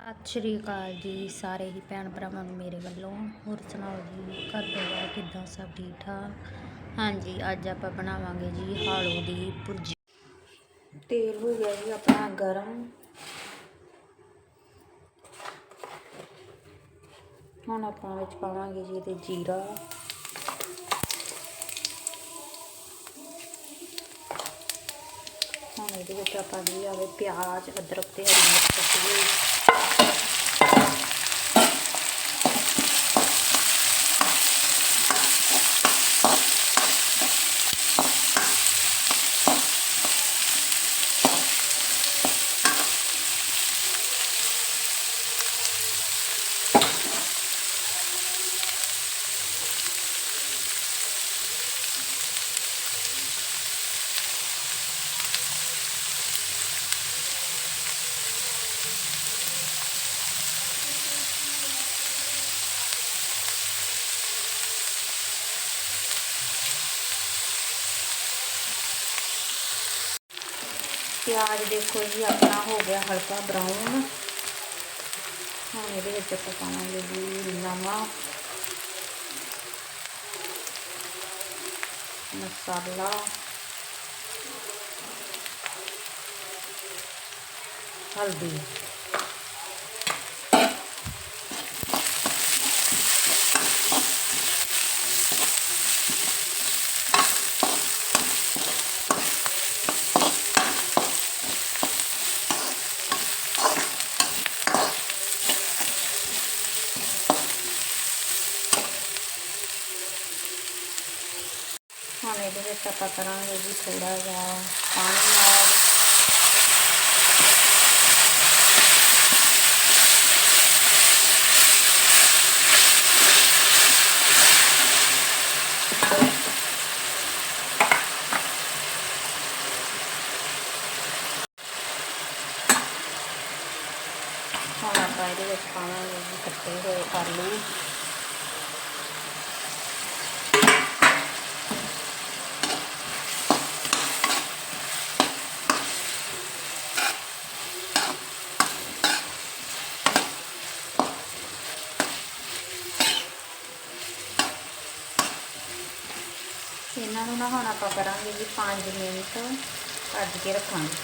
ਸਤਿ ਸ਼੍ਰੀ ਅਕਾਲ ਜੀ ਸਾਰੇ ਹੀ ਭੈਣ ਭਰਾਵਾਂ ਨੂੰ ਮੇਰੇ ਵੱਲੋਂ। ਹੋਰ ਸੁਣਾਓ ਜੀ, ਘਰ ਪਰਿਵਾਰ ਕਿੱਦਾਂ ਸਭ ਠੀਕ ਠਾਕ? ਹਾਂਜੀ, ਅੱਜ ਆਪਾਂ ਬਣਾਵਾਂਗੇ ਜੀ ਆਲੂ ਦੀ ਭੁਰਜੀ। ਤੇਲ ਹੋ ਗਿਆ ਜੀ ਆਪਣਾ ਗਰਮ। ਹੁਣ ਆਪਾਂ ਵਿੱਚ ਪਾਵਾਂਗੇ ਜੀ ਇਹਦੇ ਜੀਰਾ। ਹੁਣ ਇਹਦੇ ਵਿੱਚ ਆਪਾਂ ਜੀ ਆਵੇ ਪਿਆਜ਼, ਅਦਰਕ ਤੇ ਹਰੀ ਮਿਰਚ ਪਿਆਜ਼ ਦੇਖੋ ਜੀ, ਆਪਣਾ ਹੋ ਗਿਆ ਹਲਕਾ ਬਰਾਊਨ ਹੁਣ ਇਹਦੇ ਵਿੱਚ ਆਪਾਂ ਪਾਵਾਂਗੇ ਜੀ ਨਮਕ, ਮਸਾਲਾ। ਹਲਦੀ। ਹੁਣ ਇਹਦੇ ਵਿੱਚ ਆਪਾਂ ਕਰਾਂਗੇ ਜੀ ਥੋੜਾ ਜਿਹਾ ਪਾਣੀ ਨਾਲ ਹੁਣ ਆਪਾਂ ਇਹਦੇ ਵਿੱਚ ਪਾਵਾਂਗੇ ਜੀ ਕੱਟੇ ਹੋਏ ਆਲੂ ਇਹਨਾਂ ਨੂੰ ਨਾ ਹੁਣ ਆਪਾਂ ਕਰਾਂਗੇ ਜੀ 5 ਮਿੰਟ ਕੱਢ ਕੇ ਰੱਖਾਂਗੇ।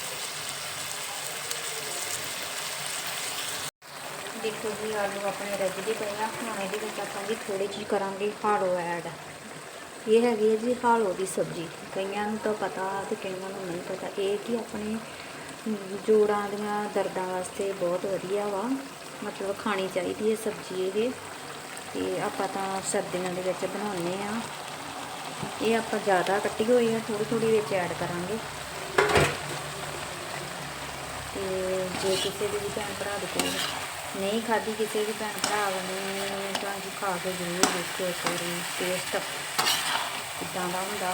ਦੇਖੋ ਜੀ, ਆਲੂ ਆਪਣੇ ਰੱਜਦੇ ਪਏ ਆ। ਹੁਣ ਇਹਦੇ ਵਿੱਚ ਆਪਾਂ ਜੀ ਥੋੜੀ ਜਿਹੀ ਕਰਾਂਗੇ ਹਾਲੋ ਐਡ। ਇਹ ਹੈਗੀ ਹੈ ਜੀ ਹਾਲੋ ਦੀ ਸਬਜ਼ੀ। ਕਈਆਂ ਨੂੰ ਤਾਂ ਪਤਾ ਤੇ ਕਈਆਂ ਨੂੰ ਨਹੀਂ ਪਤਾ। ਇਹ ਕਿ ਆਪਣੇ ਜੋੜਾਂ ਦੀਆਂ ਦਰਦਾਂ ਵਾਸਤੇ ਬਹੁਤ ਵਧੀਆ ਵਾ। ਮਤਲਬ ਖਾਣੀ ਚਾਹੀਦੀ ਹੈ ਸਬਜ਼ੀ ਇਹ। ਤੇ ਆਪਾਂ ਤਾਂ ਸਰਦੀਆਂ ਦੇ ਵਿੱਚ ਬਣਾਉਂਦੇ ਆ ਇਹ ਆਪਾਂ ਜ਼ਿਆਦਾ ਕੱਟੀ ਹੋਈ ਆ ਥੋੜੀ ਥੋੜੀ ਵਿੱਚ ਐਡ ਕਰਾਂਗੇ। ਤੇ ਜੇ ਕਿਸੇ ਦੇ ਵੀ ਭੈਣ ਭਰਾ ਦੇ ਕੋਲ ਨਹੀਂ ਖਾਧੀ, ਕਿਸੇ ਵੀ ਭੈਣ ਭਰਾ ਨੇ ਤਾਂ ਜੀ ਖਾ ਕੇ ਜ਼ਰੂਰ ਦੇਖਿਓ ਇੱਕ ਵਾਰੀ ਟੇਸਟ ਕਿੱਦਾਂ ਦਾ ਹੁੰਦਾ।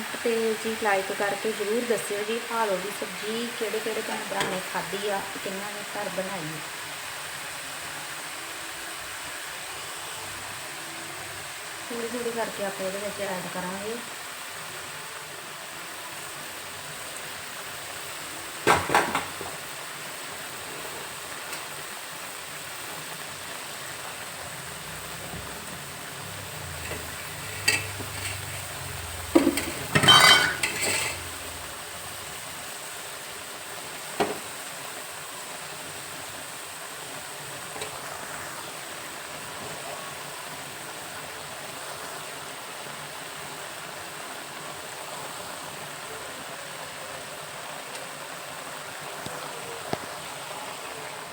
ਕਮੈਂਟ ਤੇ ਜੀ ਲਾਈਕ ਕਰਕੇ ਜ਼ਰੂਰ ਦੱਸਿਓ ਜੀ ਹਾਲੋ ਦੀ ਸਬਜ਼ੀ ਕਿਹੜੇ ਕਿਹੜੇ ਭੈਣ ਭਰਾ ਨੇ ਖਾਧੀ ਆ ਤੇ ਕਿੰਨਾਂ ਨੇ ਘਰ ਬਣਾਈ ਥੋੜੀ ਥੋੜੀ ਕਰਕੇ ਆਪਾਂ ਇਹਦੇ ਵਿੱਚ ਐਡ ਕਰਾਂਗੇ।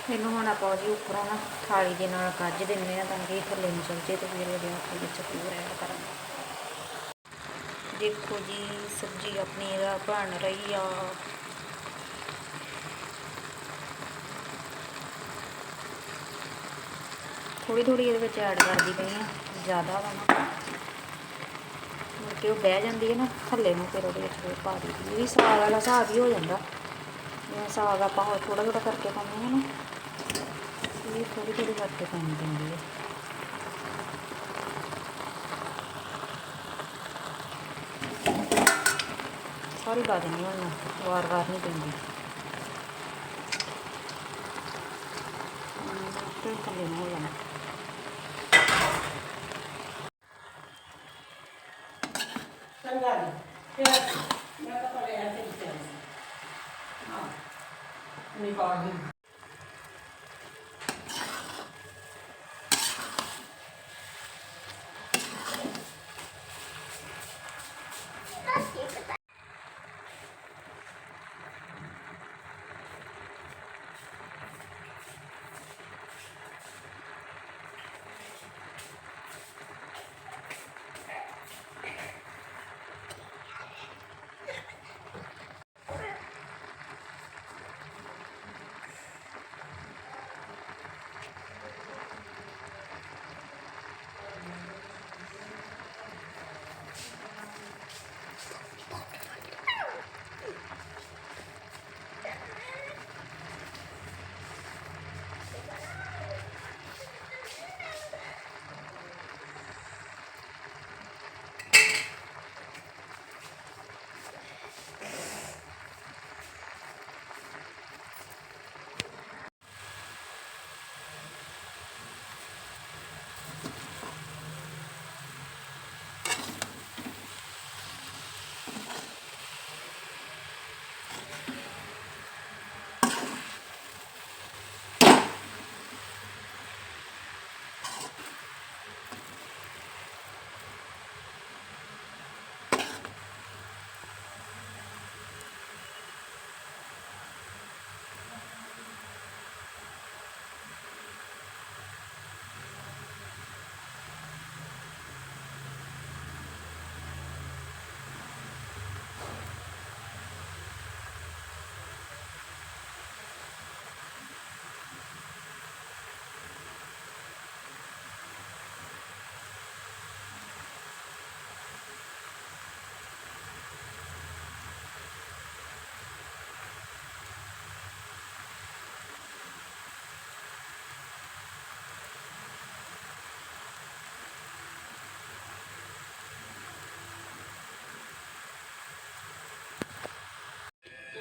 ਇਹਨੂੰ ਹੁਣ ਆਪਾਂ ਜੀ ਉੱਪਰੋਂ ਨਾ ਥਾਲੀ ਦੇ ਨਾਲ ਕੱਜ ਦਿੰਨੇ ਆ ਤਾਂ ਕਿ ਥੱਲੇ ਨੂੰ ਚਲ ਜੇ ਤੇ ਫਿਰ ਉਹਦੇ ਆਪਾਂ ਵਿੱਚ ਪੂਰਾ ਐਡ ਕਰਾਂਗੇ। ਦੇਖੋ ਜੀ, ਸਬਜ਼ੀ ਆਪਣੀ ਇਹਦਾ ਬਣ ਰਹੀ ਆ। ਥੋੜੀ ਥੋੜੀ ਇਹਦੇ ਵਿੱਚ ਐਡ ਕਰਦੀ ਪਈ ਆ ਜ਼ਿਆਦਾ ਵਾ ਨਾ। ਕੇ ਉਹ ਬਹਿ ਜਾਂਦੀ ਹੈ ਨਾ, ਥੱਲੇ ਨੂੰ ਫਿਰ ਉਹਦੇ ਵਿੱਚ ਪਾ ਦਿੱਤੀ ਇਹ ਵੀ ਸਾਗ ਵਾਲਾ ਹਿਸਾਬ ਹੀ ਹੋ ਜਾਂਦਾ। ਜਿਵੇਂ ਸਾਗ ਆਪਾਂ ਹੋਰ ਥੋੜਾ ਥੋੜਾ ਕਰਕੇ ਪਾਉਂਦੇ ਹਾਂ ਨਾ ਇਹ ਥੋੜੀ ਥੋੜੀ ਕਰਕੇ ਪਾਉਣੀ ਪੈਂਦੀ ਹੈ ਸਾਰੀ ਪਾ ਦੇਣੀ ਹੁਣ ਵਾਰ ਵਾਰ ਨਹੀਂ ਪੈਂਦੀ ਤੇ ਥੱਲੇ ਨੂੰ ਹੋ ਜਾਣਾ ਚੰਗਾ ਜੀ ਫਿਰ ਮੈਂ ਤਾਂ ਪਰੇ ਆ ਤੇ ਚੱਲ ਹਾਂ ਨਹੀਂ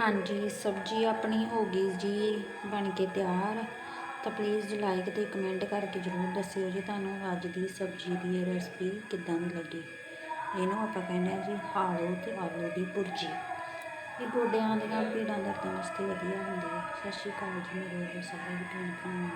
ਹਾਂਜੀ, ਸਬਜ਼ੀ ਆਪਣੀ ਹੋ ਗਈ ਜੀ, ਬਣ ਕੇ ਤਿਆਰ। ਤਾਂ ਪਲੀਜ਼ ਲਾਈਕ ਤੇ ਕਮੈਂਟ ਕਰਕੇ ਜ਼ਰੂਰ ਦੱਸਿਓ ਜੀ ਤੁਹਾਨੂੰ ਅੱਜ ਦੀ ਸਬਜ਼ੀ ਦੀ ਇਹ ਰੈਸਪੀ ਕਿੱਦਾਂ ਦੀ ਲੱਗੀ। ਇਹਨੂੰ ਆਪਾਂ ਕਹਿੰਦੇ ਆ ਜੀ ਹਾਲੋ ਤੇ ਆਲੂ ਦੀ ਭੁਰਜੀ। ਇਹ ਗੋਡਿਆਂ ਦੇ ਨਾਲ ਪੀੜਾਂ ਦਰਦਾਂ ਵਾਸਤੇ ਵਧੀਆ ਹੁੰਦੀ ਹੈ ਸਤਿ ਸ਼੍ਰੀ ਅਕਾਲ ਜੀ, ਮੇਰੇ ਸਾਰੇ ਭੈਣ ਭਰਾਵਾਂ